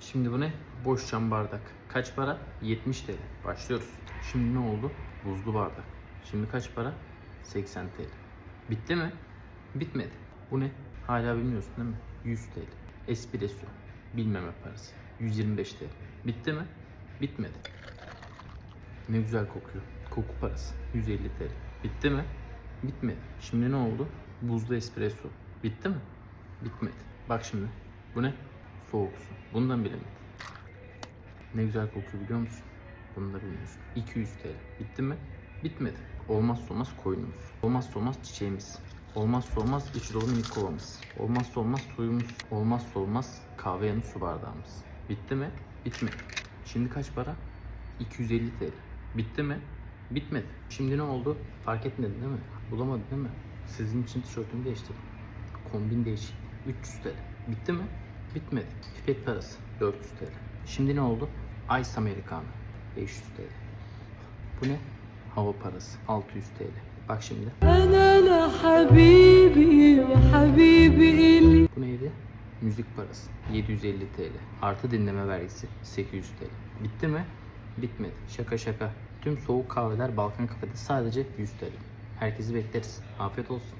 Şimdi bu ne? Boş cam bardak. Kaç para? 70 TL. Başlıyoruz. Şimdi ne oldu? Buzlu bardak. Şimdi kaç para? 80 TL. Bitti mi? Bitmedi. Bu ne? Hala bilmiyorsun değil mi? 100 TL. Espresso. Bilmeme parası. 125 TL. Bitti mi? Bitmedi. Ne güzel kokuyor. Koku parası. 150 TL. Bitti mi? Bitmedi. Şimdi ne oldu? Buzlu espresso. Bitti mi? Bitmedi. Bak şimdi. Bu ne? Soğuk su. Bundan bilemedim. Ne güzel kokuyor biliyor musun? Bunu da bilmiyorsun. 200 TL. Bitti mi? Bitmedi. Olmazsa olmaz koyunumuz. Olmazsa olmaz çiçeğimiz. Olmazsa olmaz iç dolu minik kovamız. Olmazsa olmaz suyumuz. Olmazsa olmaz kahve yanı su bardağımız. Bitti mi? Bitmedi. Şimdi kaç para? 250 TL. Bitti mi? Bitmedi. Şimdi ne oldu? Fark etmedin değil mi? Bulamadın değil mi? Sizin için tişörtümü değiştirdim. Kombin değişik. 300 TL. Bitti mi? Bitmedi. Pipet parası 400 TL. Şimdi ne oldu? Ice Americano 500 TL. Bu ne? Hava parası 600 TL. Bak şimdi. Bu neydi? Müzik parası 750 TL. Artı dinleme vergisi 800 TL. Bitti mi? Bitmedi. Şaka şaka. Tüm soğuk kahveler Balkan kafede sadece 100 TL. Herkesi bekleriz. Afiyet olsun.